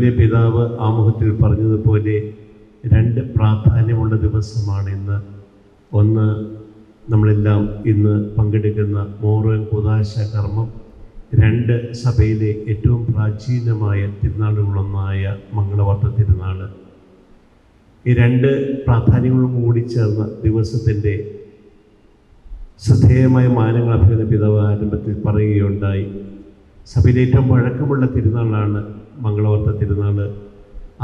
അഭിവന്യ പിതാവ് ആമുഖത്തിൽ പറഞ്ഞതുപോലെ രണ്ട് പ്രാധാന്യമുള്ള ദിവസമാണ് ഇന്ന്. ഒന്ന് നമ്മളെല്ലാം ഇന്ന് പങ്കെടുക്കുന്ന മോറൻ കുദാശ കർമ്മം. രണ്ട് സഭയിലെ ഏറ്റവും പ്രാചീനമായ തിരുനാളുകളൊന്നായ മംഗളവാർത്ത തിരുനാൾ ഈ രണ്ട് പ്രാധാന്യങ്ങളും കൂടി ചേർന്ന ദിവസത്തിന്റെ ശ്രദ്ധേയമായ മാനങ്ങൾ അഭിനന്ദ പിതാവ് ആരംഭത്തിൽ പറയുകയുണ്ടായി. സഭയിലെ ഏറ്റവും പഴക്കമുള്ള തിരുനാളാണ് മംഗളവർത്ത തിരുനാൾ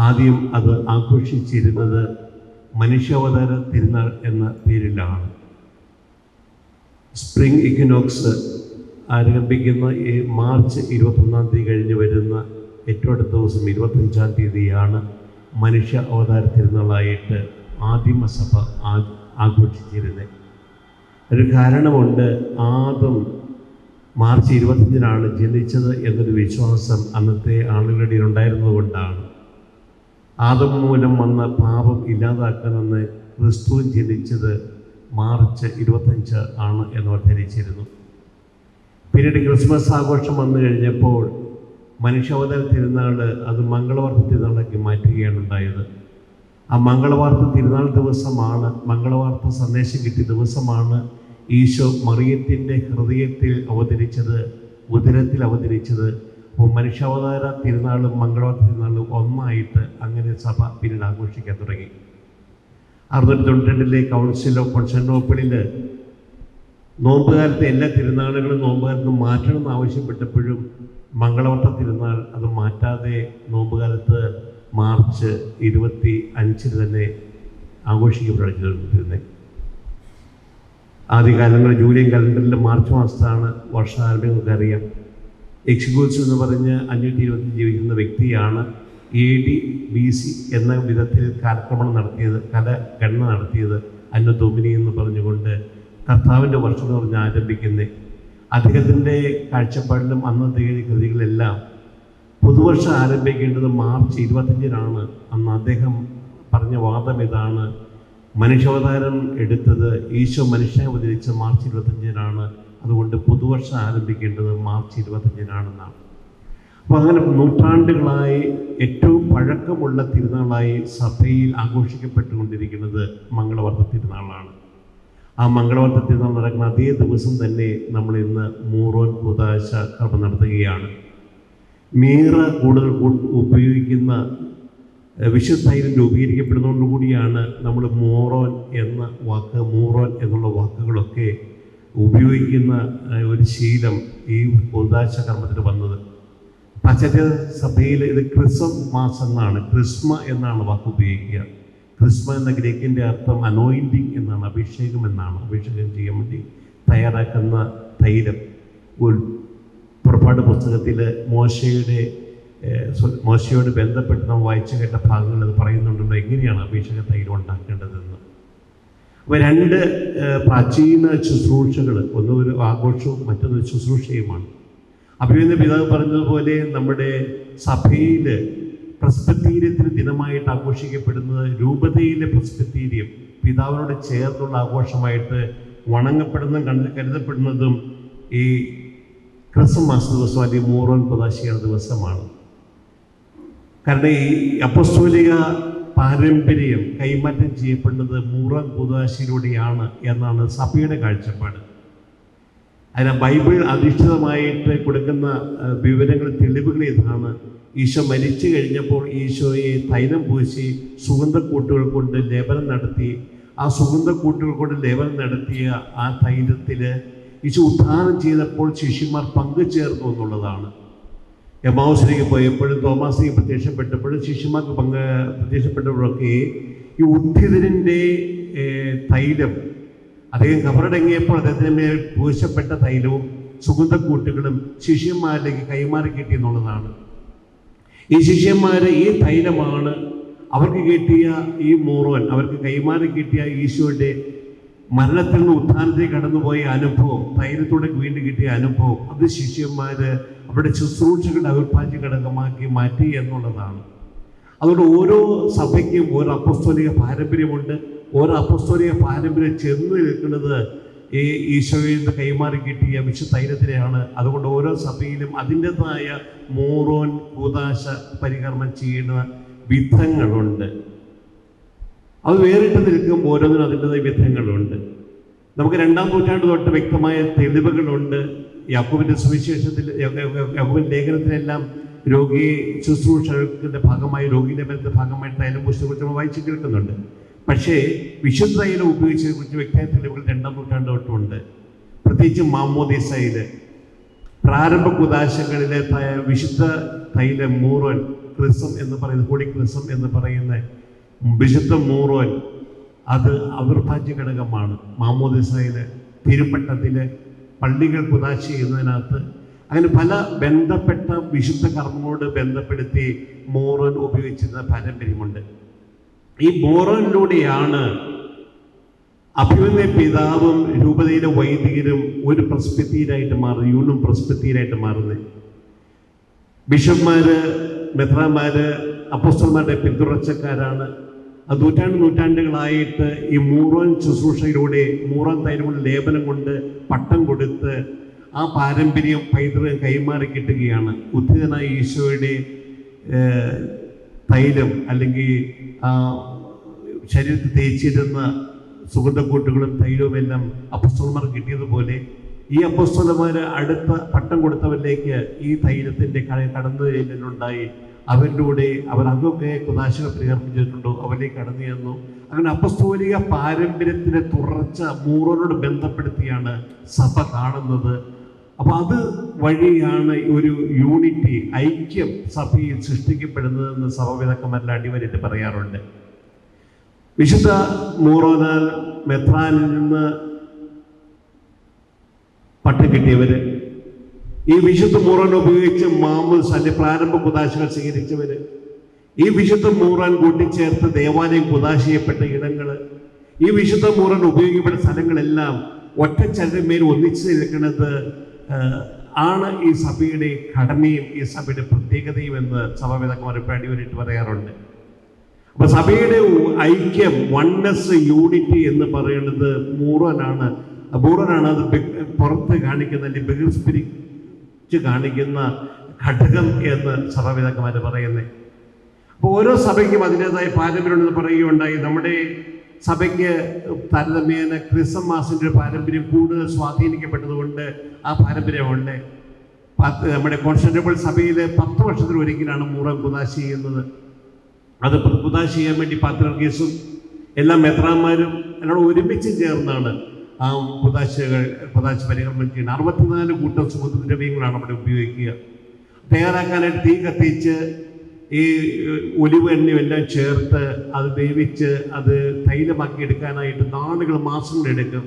ആദ്യം അത് ആഘോഷിച്ചിരുന്നത് മനുഷ്യാവതാര തിരുനാൾ എന്ന പേരിലാണ്. സ്പ്രിംഗ് ഇക്കനോക്സ് ആരംഭിക്കുന്ന ഈ മാർച്ച് ഇരുപത്തൊന്നാം തീയതി കഴിഞ്ഞ് വരുന്ന ഏറ്റവും അടുത്ത ദിവസം ഇരുപത്തഞ്ചാം തീയതിയാണ് മനുഷ്യ അവതാര തിരുനാളായിട്ട് ആദിമസഭ ആഘോഷിച്ചിരുന്നത്. ഒരു കാരണമുണ്ട് ആദം മാർച്ച് ഇരുപത്തഞ്ചിനാണ് ജനിച്ചത് എന്നൊരു വിശ്വാസം അന്നത്തെ ആളുകളുടെ ഉണ്ടായിരുന്നതുകൊണ്ടാണ് ആദം മൂലം വന്ന പാപം ഇല്ലാതാക്കണമെന്ന് ക്രിസ്തു ജനിച്ചത് മാർച്ച് ഇരുപത്തഞ്ച് ആണ് എന്നവർ ധരിച്ചിരുന്നു പിന്നീട് ക്രിസ്മസ് ആഘോഷം വന്നു കഴിഞ്ഞപ്പോൾ മനുഷ്യാവതാര തിരുനാൾ അത് മംഗളവാർത്ത തിരുനാളാക്കി മാറ്റുകയാണ് ഉണ്ടായത്. ആ മംഗളവാർത്ത തിരുനാൾ ദിവസമാണ് മംഗളവാർത്ത സന്ദേശം കിട്ടിയ ദിവസമാണ് ഈശോ മറിയത്തിന്റെ ഹൃദയത്തിൽ അവതരിച്ചത് ഉദരത്തിൽ അവതരിച്ചത് അപ്പോൾ മനുഷ്യാവതാര തിരുനാളും മംഗളവാര തിരുനാളും ഒന്നായിട്ട് അങ്ങനെ സഭ പിന്നീട് ആഘോഷിക്കാൻ തുടങ്ങി. അറുന്നൂറ്റി തൊണ്ണൂറ്റിരണ്ടിലെ കൗൺസിൽ ഓഫ് കോൺസ്റ്റന്റോപ്പിളിൽ നോമ്പുകാലത്തെ എല്ലാ തിരുനാളുകളും നോമ്പുകാലത്ത് മാറ്റണം എന്ന് ആവശ്യപ്പെട്ടപ്പോഴും മംഗളവട്ട തിരുനാൾ അത് മാറ്റാതെ നോമ്പുകാലത്ത് മാർച്ച് ഇരുപത്തി അഞ്ചിന് തന്നെ ആഘോഷിക്കപ്പെട്ടിരുന്നത് ആദ്യകാലങ്ങളിൽ ജൂലൈ കലണ്ടറിൽ മാർച്ച് മാസത്താണ് വർഷാരംഭം നമുക്കറിയാം എക്സിക്യൂസ് എന്ന് പറഞ്ഞ് അഞ്ഞൂറ്റി ഇരുപത്തി ജീവിക്കുന്ന വ്യക്തിയാണ് എ ഡി ബി സി എന്ന വിധത്തിൽ കാലക്രമണം നടത്തിയത് കല ഗണന നടത്തിയത് അന്നദോമിനി എന്ന് പറഞ്ഞുകൊണ്ട് കർത്താവിന്റെ വർഷം എന്ന് പറഞ്ഞ് ആരംഭിക്കുന്നത്. അദ്ദേഹത്തിന്റെ കാഴ്ചപ്പാടിലും അന്നത്തെ കൃതികളെല്ലാം പുതുവർഷം ആരംഭിക്കേണ്ടത് മാർച്ച് ഇരുപത്തഞ്ചിനാണ് അന്ന് അദ്ദേഹം പറഞ്ഞ വാദം ഇതാണ് മനുഷ്യാവതാരം എടുത്തത് ഈശോ മനുഷ്യനെ അവതരിച്ച മാർച്ച് ഇരുപത്തഞ്ചിനാണ് അതുകൊണ്ട് പുതുവർഷം ആരംഭിക്കേണ്ടത് മാർച്ച് ഇരുപത്തഞ്ചിനാണെന്നാണ് അപ്പോൾ അങ്ങനെ നൂറ്റാണ്ടുകളായി ഏറ്റവും പഴക്കമുള്ള തിരുനാളായി സഭയിൽ ആഘോഷിക്കപ്പെട്ടുകൊണ്ടിരിക്കുന്നത് മംഗളവർത്ത തിരുനാളാണ്. ആ മംഗളവർത്ത തിരുനാൾ നടക്കുന്ന അതേ ദിവസം തന്നെ നമ്മൾ ഇന്ന് മൂറോൻ പുതാശ കർമ്മം നടത്തുകയാണ്. മീറ കൂടുതൽ ഉപയോഗിക്കുന്ന ഏഹ്, വിശുദ്ധൈര്യം രൂപീകരിക്കപ്പെടുന്നതോടുകൂടിയാണ് നമ്മൾ മോറോൻ എന്ന വാക്ക് മോറോൻ എന്നുള്ള വാക്കുകളൊക്കെ ഉപയോഗിക്കുന്ന ഒരു ശീലം ഈ ഉദാശ കർമ്മത്തിൽ വന്നത്. പാശ്ചാത്യ സഭയിൽ ഇത് ക്രിസം മാസം എന്നാണ് ക്രിസ്മ എന്നാണ് വാക്ക് ഉപയോഗിക്കുക. ക്രിസ്മ എന്ന ഗ്രേക്കിന്റെ അർത്ഥം അനോയിന്റിങ് എന്നാണ് അഭിഷേകം എന്നാണ്. അഭിഷേകം ചെയ്യാൻ വേണ്ടി തയ്യാറാക്കുന്ന തൈലം. പുറപ്പാട് പുസ്തകത്തിൽ മോശയുടെ മോശയോട് ബന്ധപ്പെട്ട് നാം വായിച്ചു കേട്ട ഭാഗങ്ങൾ അത് പറയുന്നുണ്ടല്ലോ. എങ്ങനെയാണ് അഭിഷേക തൈര് ഉണ്ടാക്കേണ്ടതെന്ന്? അപ്പോൾ രണ്ട് പ്രാചീന ശുശ്രൂഷകൾ ഒന്ന് ഒരു ആഘോഷവും മറ്റൊന്ന് ശുശ്രൂഷയുമാണ്. അഭിനന്ദ പിതാവ് പറഞ്ഞതുപോലെ നമ്മുടെ സഭയിൽ പ്രസ്പത്തീര്യത്തിന് ദിനമായിട്ട് ആഘോഷിക്കപ്പെടുന്നത് രൂപതയിലെ പ്രസ്പത്തീര്യം പിതാവിനോട് ചേർന്നുള്ള ആഘോഷമായിട്ട് വണങ്ങപ്പെടുന്നതും കണ്ട് കരുതപ്പെടുന്നതും ഈ ക്രിസ്മസ് ദിവസം അല്ലെങ്കിൽ മൂറോൻ പ്രദാശിക ദിവസമാണ്. കാരണം ഈ അപ്പസ്തോലിക പാരമ്പര്യം കൈമാറ്റം ചെയ്യപ്പെടുന്നത് മൂറൻ കുദാശിയിലൂടെയാണ് എന്നാണ് സഭയുടെ കാഴ്ചപ്പാട്. അതിന് ബൈബിൾ അധിഷ്ഠിതമായിട്ട് കൊടുക്കുന്ന വിവരങ്ങൾ തെളിവുകൾ ഇതാണ്. ഈശോ മരിച്ചു കഴിഞ്ഞപ്പോൾ ഈശോയെ തൈലം പൂശി സുഗന്ധക്കൂട്ടുകൾ കൊണ്ട് ലേപനം നടത്തി. ആ സുഗന്ധക്കൂട്ടുകൾ കൊണ്ട് ലേപനം നടത്തിയ ആ തൈലത്തിൽ ഈശോ ഉദ്ധാനം ചെയ്തപ്പോൾ ശിഷ്യന്മാർ പങ്കുചേർന്നു എന്നുള്ളതാണ്. എമാവസിലേക്ക് പോയപ്പോഴും തോമാസിലേക്ക് പ്രത്യക്ഷപ്പെട്ടപ്പോഴും ശിഷ്യന്മാർക്ക് പങ്ക് പ്രത്യക്ഷപ്പെട്ടപ്പോഴൊക്കെ ഈ ഉദ്ധിതരിന്റെ തൈലം അദ്ദേഹം കബറടങ്ങിയപ്പോൾ അദ്ദേഹത്തിന് മേൽ പൂശപ്പെട്ട തൈലവും സുഗന്ധക്കൂട്ടുകളും ശിഷ്യന്മാരിലേക്ക് കൈമാറി കിട്ടി എന്നുള്ളതാണ്. ഈ ശിഷ്യന്മാർ ഈ തൈലമാണ് അവർക്ക് കിട്ടിയ ഈ മൂറോൻ അവർക്ക് കൈമാറി കിട്ടിയ ഈശോയുടെ മരണത്തിൽ നിന്ന് ഉത്ഥാനത്തിൽ കടന്നുപോയ അനുഭവം ധൈര്യത്തോടെ വീണ്ടും കിട്ടിയ അനുഭവം അത് ശിഷ്യന്മാർ അവരുടെ ശുശ്രൂഷകളുടെ അവിഭാജ്യ ഘടകമാക്കി മാറ്റി എന്നുള്ളതാണ്. അതുകൊണ്ട് ഓരോ സഭയ്ക്കും ഓരോ അപ്പസ്തോലിക പാരമ്പര്യമുണ്ട്. ഓരോ അപ്പസ്തോലിക പാരമ്പര്യം ചെന്ന് നിൽക്കുന്നത് ഈ ഈശോയിൽ കൈമാറി കിട്ടിയ വിശ്വ തൈലത്തിനെയാണ് അതുകൊണ്ട് ഓരോ സഭയിലും അതിന്റെതായ മോറോൻ കൂതാശ പരികർമ്മം ചെയ്യുന്ന വിധങ്ങളുണ്ട്. അത് വേറിട്ട് നിൽക്കുമ്പോൾ ഓരോന്നിനും അതിന്റെതായ വിധങ്ങളുണ്ട്. നമുക്ക് രണ്ടാം നൂറ്റാണ്ട് തൊട്ട് വ്യക്തമായ തെളിവുകളുണ്ട്. യാക്കൂബിന്റെ സുവിശേഷത്തിൽ യാക്കോബിന്റെ ലേഖനത്തിലെല്ലാം രോഗി ശുശ്രൂഷകളുടെ ഭാഗമായി രോഗിയുടെ ബന്ധത്തിന്റെ ഭാഗമായിട്ട് തൈലം കുറിച്ച് നമ്മൾ വായിച്ചു കേൾക്കുന്നുണ്ട്. പക്ഷേ വിശുദ്ധ തൈലം ഉപയോഗിച്ചതിനെ കുറിച്ച് വ്യക്തമായ തെളിവുകൾ രണ്ടാം നൂറ്റാണ്ട് തൊട്ടുണ്ട്. പ്രത്യേകിച്ച് മാമോദിസയിൽ പ്രാരംഭ കുദാശകളിലെ വിശുദ്ധ തൈലം മൂറൻ ക്രിസം എന്ന് പറയുന്ന ഹോളി ക്രിസം എന്ന് പറയുന്ന വിശുദ്ധ മൂറോൻ അത് അവിർഭാജ്യ ഘടകമാണ്. മാമോദിസയിലെ തിരുപ്പട്ടത്തിലെ പള്ളികൾ കുദാശ ചെയ്യുന്നതിനകത്ത് അങ്ങനെ പല ബന്ധപ്പെട്ട വിശുദ്ധ കർമ്മങ്ങളോട് ബന്ധപ്പെടുത്തി മോറോൻ ഉപയോഗിച്ചിരുന്ന പാരമ്പര്യമുണ്ട്. ഈ മോറോനിലൂടെയാണ് അഭിമന്യ പിതാവും രൂപതയിലെ വൈദികരും ഒരു പ്രസ്പിതിയിലായിട്ട് മാറുന്നത് യൂണും പ്രസ്പിതിയിലായിട്ട് മാറുന്നത്. ബിഷപ്പ്മാര് മെത്രാന്മാര് അപ്പോസ്റ്റർമാരുടെ പിന്തുടർച്ചക്കാരാണ് നൂറ്റാണ്ട് നൂറ്റാണ്ടുകളായിട്ട് ഈ മൂറോൻ ശുശ്രൂഷയിലൂടെ മൂറോൻ കൊണ്ട് ലേപനം കൊണ്ട് പട്ടം കൊടുത്ത് ആ പാരമ്പര്യം പൈതൃകം കൈമാറി കിട്ടുകയാണ്. ഉദ്ധിതനായ ഈശോയുടെ തൈലം അല്ലെങ്കിൽ ആ ശരീരത്തിൽ തേച്ചിരുന്ന സുഗന്ധക്കൂട്ടുകളും തൈലവും എല്ലാം അപ്പസ്തോന്മാർ കിട്ടിയതുപോലെ ഈ അപ്പസ്തോലന്മാർ അടുത്ത പട്ടം കൊടുത്തവരിലേക്ക് ഈ തൈലത്തിന്റെ കടന്നു ചെല്ലലുണ്ടായി അവരിലൂടെ അവർ അതൊക്കെ കുതാശകൾ പ്രകർപ്പിച്ചിട്ടുണ്ടോ അവരിലേക്ക് കടന്നു ചെന്നു. അങ്ങനെ അപ്പസ്തോലിക പാരമ്പര്യത്തിനെ തുടർച്ച മൂറോനോട് ബന്ധപ്പെടുത്തിയാണ് സഭ കാണുന്നത്. അപ്പൊ അത് വഴിയാണ് ഒരു യൂണിറ്റി ഐക്യം സഭയിൽ സൃഷ്ടിക്കപ്പെടുന്നതെന്ന് സഭവിദഗ്ധന്മാരെല്ലാം അടിവരിട്ട് പറയാറുണ്ട്. വിശുദ്ധ മൂറോനാൽ മെത്രാനിൽ നിന്ന് പട്ടം കിട്ടിയവര് ഈ വിശുദ്ധ മൂറൻ ഉപയോഗിച്ച് മാമൂസ് സന്നി പ്രാരംഭ കുതാശകൾ സ്വീകരിച്ചവര് ഈ വിശുദ്ധ മൂറാൻ കൂട്ടിച്ചേർത്ത് ദേവാലയം കുതാശയപ്പെട്ട ഇടങ്ങൾ ഈ വിശുദ്ധ മൂറൻ ഉപയോഗിക്കപ്പെട്ട സ്ഥലങ്ങളെല്ലാം ഒറ്റ ചരിമേൽ ഒന്നിച്ചു നിൽക്കുന്നത് ആണ് ഈ സഭയുടെ ഘടനയും ഈ സഭയുടെ പ്രത്യേകതയും എന്ന് സഭാപിതാക്കന്മാർ അടിവരിട്ട് പറയാറുണ്ട്. അപ്പൊ സഭയുടെ ഐക്യം വണ്ണസ് യൂണിറ്റി എന്ന് പറയുന്നത് മൂറനാണ് മൂറനാണ് അത് പുറത്ത് കാണിക്കുന്ന അല്ലെങ്കിൽ കാണിക്കുന്ന ഘടകം എന്ന് സഭാപിതാക്കന്മാർ പറയുന്നത് അപ്പോൾ ഓരോ സഭയ്ക്കും അതിന്റെതായ പാരമ്പര്യമുണ്ടെന്ന് പറയുകയുണ്ടായി. നമ്മുടെ സഭയ്ക്ക് താരതമ്യേന ക്രിസ്മസിന്റെ ഒരു പാരമ്പര്യം കൂടുതൽ സ്വാധീനിക്കപ്പെട്ടതുകൊണ്ട് ആ പാരമ്പര്യമുണ്ട്. പത്ത് നമ്മുടെ കോൺസ്റ്റന്റബിൾ സഭയിൽ പത്ത് വർഷത്തിൽ ഒരിക്കലാണ് മൂറം കുദാശ ചെയ്യുന്നത്. അത് കുദാശ ചെയ്യാൻ വേണ്ടി പാത്രർഗീസും എല്ലാ മെത്രാന്മാരും എന്നോട് ഒരുമിച്ച് ചേർന്നാണ്. ആ കുദാശകൾ കുദാശ ചെയ്യുന്ന അറുപത്തിനാല് കൂട്ടം സുഗന്ധദ്രവ്യങ്ങളാണ് അവിടെ ഉപയോഗിക്കുക. തയ്യാറാക്കാനായിട്ട് തീ കത്തിച്ച് ഈ ഒലിവ് എണ്ണയും എല്ലാം ചേർത്ത് അത് വേവിച്ച് അത് തൈലമാക്കി എടുക്കാനായിട്ട് നാളുകൾ മാസങ്ങൾ എടുക്കും.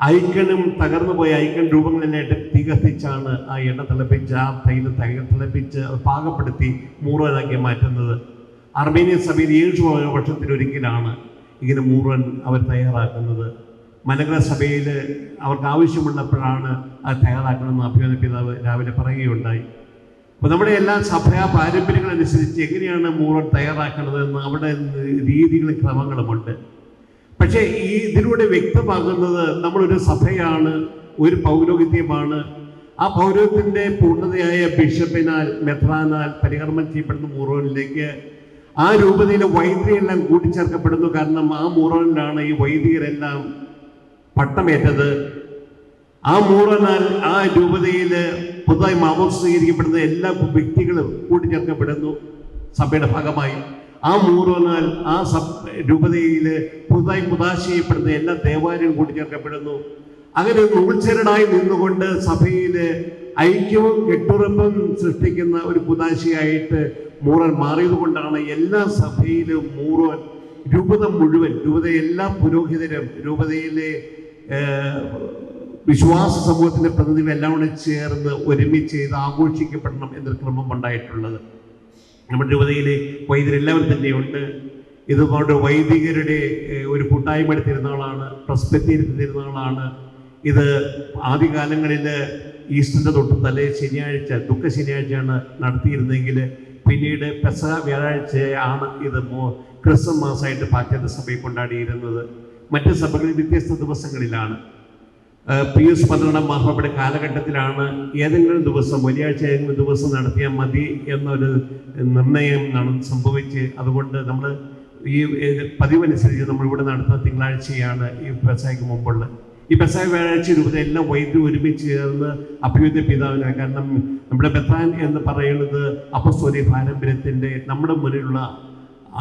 ഐക്കണും തകർന്നു പോയ ഐക്കൺ രൂപങ്ങളെല്ലാം ഇട്ട് തീ കത്തിച്ചാണ് ആ എണ്ണ തിളപ്പിച്ച് ആ തൈലം തൈ തിളപ്പിച്ച് അത് പാകപ്പെടുത്തി മൂറുവനാക്കി മാറ്റുന്നത്. അർമേനിയൻ സഭയിൽ ഏഴ് വർഷത്തിലൊരിക്കലാണ് ഇങ്ങനെ മൂറുവൻ അവർ തയ്യാറാക്കുന്നത്. മലങ്കര സഭയിൽ അവർക്ക് ആവശ്യമുള്ളപ്പോഴാണ് അത് തയ്യാറാക്കണമെന്ന് അഭിമാന പിതാവ് രാവിലെ പറയുകയുണ്ടായി. അപ്പോൾ നമ്മുടെ എല്ലാ സഭയാ പാരമ്പര്യങ്ങളനുസരിച്ച് എങ്ങനെയാണ് മൂറൻ തയ്യാറാക്കേണ്ടതെന്ന് അവിടെ രീതികളും ക്രമങ്ങളുമുണ്ട് പക്ഷേ ഈ ഇതിലൂടെ വ്യക്തമാകുന്നത് നമ്മളൊരു സഭയാണ് ഒരു പൗരോഹിത്യമാണ്. ആ പൗരോഹിത്യത്തിന്റെ പൂർണതയായ ബിഷപ്പിനാൽ മെത്രാനാൽ പരികർമ്മം ചെയ്യപ്പെടുന്ന മൂറോനിലേക്ക് ആ രൂപതയിലെ വൈദികരെല്ലാം കൂട്ടിച്ചേർക്കപ്പെടുന്നു. കാരണം ആ മൂറോനിലാണ് ഈ വൈദികരെല്ലാം പട്ടമേറ്റത്. ആ മൂറനാൽ ആ രൂപതയിൽ പുതുതായി മാമോസ് സ്വീകരിക്കപ്പെടുന്ന എല്ലാ വ്യക്തികളും കൂട്ടിച്ചേർക്കപ്പെടുന്നു സഭയുടെ ഭാഗമായി. ആ മൂറോനാൽ ആ സഭ രൂപതയിൽ പുതുതായി പുതാശയപ്പെടുന്ന എല്ലാ ദേവാലയവും കൂട്ടിച്ചേർക്കപ്പെടുന്നു. അങ്ങനെ ഒരു നൂൽച്ചരടായി നിന്നുകൊണ്ട് സഭയിൽ ഐക്യവും കെട്ടുറപ്പും സൃഷ്ടിക്കുന്ന ഒരു പുതാശയായിട്ട് മൂറൻ മാറിയതുകൊണ്ടാണ് എല്ലാ സഭയിലും മൂറോൻ രൂപത മുഴുവൻ രൂപത എല്ലാ പുരോഹിതരും രൂപതയിലെ വിശ്വാസ സമൂഹത്തിന്റെ പ്രതിനിധികൾ എല്ലാം കൂടെ ചേർന്ന് ഒരുമിച്ച് ഇത് ആഘോഷിക്കപ്പെടണം എന്നൊരു ക്രമം ഉണ്ടായിട്ടുള്ളത്. നമ്മുടെ രൂപതയിലെ വൈദ്യരെല്ലാവരും തന്നെയുണ്ട്. ഇതുപോലെ വൈദികരുടെ ഒരു കൂട്ടായ്മ തിരുനാളാണ് പ്രസ്പെത്തിയുടെ തിരുനാളാണ് ഇത് ആദ്യകാലങ്ങളിൽ ഈസ്റ്ററിന്റെ തൊട്ട് തലേ ശനിയാഴ്ച ദുഃഖ ശനിയാഴ്ചയാണ് നടത്തിയിരുന്നെങ്കിൽ പിന്നീട് പെസ വ്യാഴാഴ്ചയാണ് ഇത് ക്രിസ്മസ് മാസമായിട്ട് പാശ്ചാത്യ സഭയിൽ കൊണ്ടാടിയിരുന്നത്. മറ്റ് സഭകളിൽ വ്യത്യസ്ത ദിവസങ്ങളിലാണ്. പിയൂസ് പന്ത്രണ്ടാം മാർപ്പാപ്പയുടെ കാലഘട്ടത്തിലാണ് ഏതെങ്കിലും ദിവസം വെള്ളിയാഴ്ച ഏതെങ്കിലും ദിവസം നടത്തിയാൽ മതി എന്നൊരു നിർണയം സംഭവിച്ച് അതുകൊണ്ട് നമ്മൾ ഈ പതിവനുസരിച്ച് നമ്മൾ ഇവിടെ നടത്തുന്ന തിങ്കളാഴ്ചയാണ് ഈ പെസായ്ക്ക് മുമ്പുള്ള. ഈ പെസായ വ്യാഴാഴ്ച രൂപത്തിൽ എല്ലാം വൈദ്യുതി ഒരുമിച്ച് ചേർന്ന് അഭ്യുദയ പിതാവിനാണ്. കാരണം നമ്മുടെ ബെത്താൻ എന്ന് പറയുന്നത് അപ്പസ്തോലി പാരമ്പര്യത്തിന്റെ നമ്മുടെ മുന്നിലുള്ള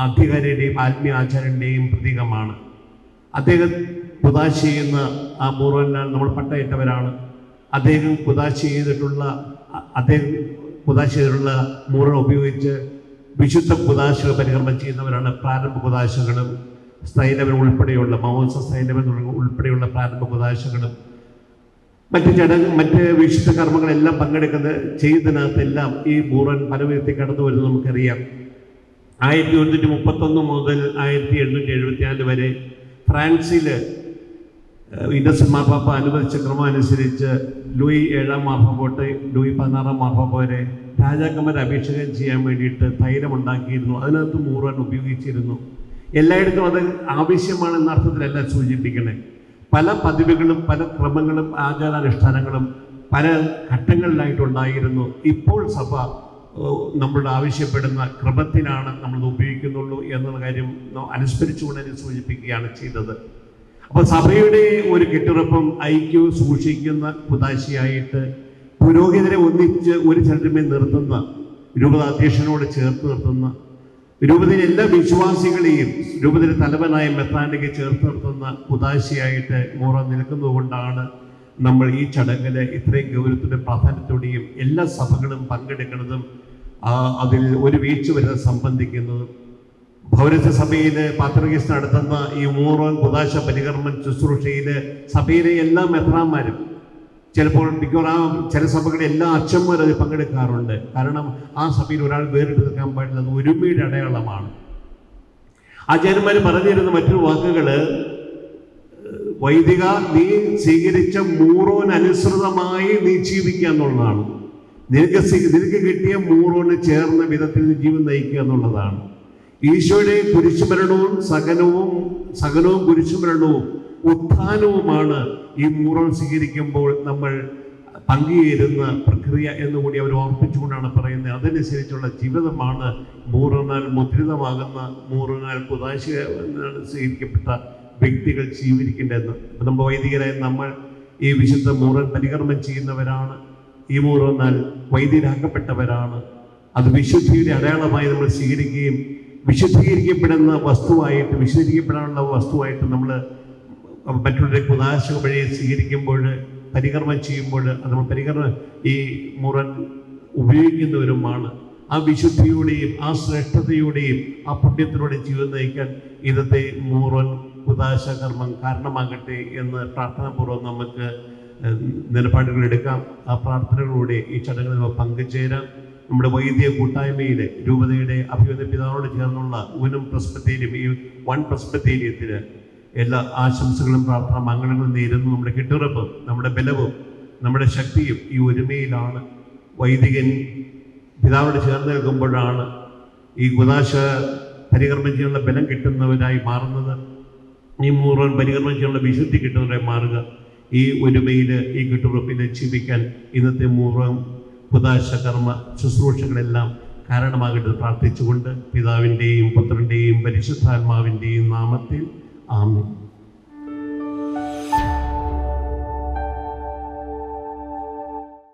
അധികാരിയുടെയും ആത്മീയ ആചാര്യന്റെയും പ്രതീകമാണ്. അദ്ദേഹം കുതാശ് ചെയ്യുന്ന ആ മൂർവനാൽ നമ്മൾ പട്ടയിട്ടവരാണ്. അദ്ദേഹം കുതാശ് ചെയ്തിട്ടുള്ള അദ്ദേഹം കുതാശ് ചെയ്തിട്ടുള്ള മൂറ ഉപയോഗിച്ച് വിശുദ്ധ കുതാശകൾ പരികർമ്മം ചെയ്യുന്നവരാണ് പ്രാരംഭ കുതാശകളും സ്ഥൈലവൻ ഉൾപ്പെടെയുള്ള മൗസ സ്ഥൈലവൻ ഉൾപ്പെടെയുള്ള പ്രാരംഭ കുതാശകളും മറ്റ് ചടങ്ങ് മറ്റ് വിശുദ്ധ കർമ്മങ്ങളെല്ലാം പങ്കെടുക്കുന്ന ചെയ്യുന്നതിനകത്തെല്ലാം ഈ മൂറൻ പല വിധത്തിൽ കടന്നു വരുന്നത് നമുക്കറിയാം. ആയിരത്തി ഒരുന്നൂറ്റി മുപ്പത്തൊന്ന് മുതൽ ആയിരത്തി എണ്ണൂറ്റി എഴുപത്തിനാല് വരെ ഫ്രാൻസിൽ ഇന്നസെന്റ് മാർപ്പാപ്പ അനുവദിച്ച ക്രമം അനുസരിച്ച് ലൂയി ഏഴാം മാർപ്പാപ്പോട്ട് ലൂയി പതിനാറാം മാർപ്പാപ്പ വരെ രാജാക്കന്മാരെ അഭിഷേകം ചെയ്യാൻ വേണ്ടിയിട്ട് തൈലം ഉണ്ടാക്കിയിരുന്നു അതിനകത്ത് മൂറാൻ ഉപയോഗിച്ചിരുന്നു. എല്ലായിടത്തും അത് ആവശ്യമാണെന്ന അർത്ഥത്തിലല്ല സൂചിപ്പിക്കണേ. പല പതിവുകളും പല ക്രമങ്ങളും ആചാരാനുഷ്ഠാനങ്ങളും പല ഘട്ടങ്ങളിലായിട്ടുണ്ടായിരുന്നു. ഇപ്പോൾ സഭ നമ്മളുടെ ആവശ്യപ്പെടുന്ന ക്രമത്തിനാണ് നമ്മൾ ഉപയോഗിക്കുന്നുള്ളൂ എന്നുള്ള കാര്യം അനുസ്മരിച്ചുകൊണ്ട് തന്നെ സൂചിപ്പിക്കുകയാണ് ചെയ്തത്. അപ്പോൾ സഭയുടെ ഒരു കെട്ടുറപ്പം ഐക്യവും സൂക്ഷിക്കുന്ന കുതാശിയായിട്ട് പുരോഹിതരെ ഒന്നിച്ച് ഒരു ചരിത്രമേ നിർത്തുന്ന രൂപത അധ്യക്ഷനോട് ചേർത്ത് നിർത്തുന്ന രൂപതയിലെ എല്ലാ വിശ്വാസികളെയും രൂപതയുടെ തലവനായ മെത്രാനിക്ക് ചേർത്ത് നിർത്തുന്ന കുതാശിയായിട്ട് മോറ നിൽക്കുന്നതുകൊണ്ടാണ് നമ്മൾ ഈ ചടങ്ങിൽ ഇത്രയും ഗൗരവത്തിന്റെ പ്രാധാന്യത്തോടെയും എല്ലാ സഭകളും പങ്കെടുക്കുന്നതും ആ, അതിൽ ഒരു വീഴ്ച വരുന്നത് സംബന്ധിക്കുന്നത് പൗരസ്യ സഭയിൽ പാത്രികസ് നടത്തുന്ന ഈ മൂറോൻ കുതാശ പരികർമ്മൻ ശുശ്രൂഷയിൽ സഭയിലെ എല്ലാ മെത്രാന്മാരും ചിലപ്പോൾ മിക്കവാറും ചില സഭകളിൽ എല്ലാ അച്ഛന്മാരും അതിൽ പങ്കെടുക്കാറുണ്ട്. കാരണം ആ സഭയിൽ ഒരാൾ വേറിട്ട് നിൽക്കാൻ പാടില്ല അത് ഒരുമയുടെ അടയാളമാണ്. ആചാര്യന്മാർ പറഞ്ഞിരുന്ന മറ്റൊരു വാക്കുകൾ വൈദിക നീ സ്വീകരിച്ച മൂറോൻ അനുസൃതമായി നീ ജീവിക്കുക എന്നുള്ളതാണ്. നിനക്ക് നിനക്ക് കിട്ടിയ മൂറോട് ചേർന്ന വിധത്തിൽ ജീവൻ നയിക്കുക എന്നുള്ളതാണ്. ഈശോയുടെ കുരിശുമരണവും സകലവും സകലവും കുരിശുമരണവും ഉത്ഥാനവുമാണ് ഈ മൂറോൺ സ്വീകരിക്കുമ്പോൾ നമ്മൾ പങ്കുചേരുന്ന പ്രക്രിയ എന്നുകൂടി അവർ ഓർപ്പിച്ചുകൊണ്ടാണ് പറയുന്നത്. അതനുസരിച്ചുള്ള ജീവിതമാണ് മൂറനാൽ മുദ്രിതമാകുന്ന മൂറനാൽ കുതാശ സ്വീകരിക്കപ്പെട്ട വ്യക്തികൾ സ്വീകരിക്കേണ്ടതെന്ന് നമ്മുടെ വൈദികരായ നമ്മൾ ഈ വിശുദ്ധ മൂറൻ പരികർമ്മം ചെയ്യുന്നവരാണ്. ഈ മൂറനാൽ വൈദ്യരാക്കപ്പെട്ടവരാണ്. അത് വിശുദ്ധിയുടെ അടയാളമായി നമ്മൾ സ്വീകരിക്കുകയും വിശുദ്ധീകരിക്കപ്പെടുന്ന വസ്തുവായിട്ട് വിശുദ്ധീകരിക്കപ്പെടാനുള്ള വസ്തുവായിട്ട് നമ്മൾ മറ്റുള്ള കുതാശ വഴി സ്വീകരിക്കുമ്പോൾ പരികർമ്മം ചെയ്യുമ്പോൾ അത് നമ്മൾ പരികർമ്മ ഈ മുറൻ ഉപയോഗിക്കുന്നവരുമാണ് ആ വിശുദ്ധിയോടെയും ആ ശ്രേഷ്ഠതയോടെയും ആ പുണ്യത്തിലൂടെ ജീവിതം നയിക്കാൻ ഇന്നത്തെ മൂറൻ കുതാശ കർമ്മം കാരണമാകട്ടെ എന്ന് പ്രാർത്ഥനാപൂർവം നമുക്ക് നിലപാടുകൾ എടുക്കാം. ആ പ്രാർത്ഥനകളിലൂടെ ഈ നമുക്ക് പങ്കുചേരാം. നമ്മുടെ വൈദ്യ കൂട്ടായ്മയിലെ രൂപതയുടെ അഭിവൃദ്ധി പിതാവോട് ചേർന്നുള്ള ഊനം പ്രസ്പത്തേരിയം ഈ വൺ പ്രസ്പത്തേരിയത്തിന് എല്ലാ ആശംസകളും പ്രാർത്ഥന മംഗളങ്ങളും നേരുന്നു. നമ്മുടെ കെട്ടുറപ്പും നമ്മുടെ ബലവും നമ്മുടെ ശക്തിയും ഈ ഒരുമയിലാണ് വൈദികൻ പിതാവോട് ചേർന്ന് നിൽക്കുമ്പോഴാണ് ഈ കുതാശ പരികർമ്മം ചെയ്യാനുള്ള ബലം കിട്ടുന്നവരായി മാറുന്നത്. ഈ മൂറൻ പരികർമ്മം ചെയ്യാനുള്ള വിശുദ്ധി കിട്ടുന്നവരായി മാറുക. ഈ ഒരുമയിൽ ഈ കെട്ടുറപ്പിനെ ജീവിക്കാൻ ഇന്നത്തെ മൂറം പുതാശ കർമ്മ ശുശ്രൂഷകളെല്ലാം കാരണമാകട്ടെ പ്രാർത്ഥിച്ചുകൊണ്ട് പിതാവിന്റെയും പുത്രന്റെയും പരിശുദ്ധാത്മാവിന്റെയും നാമത്തിൽ ആമേൻ.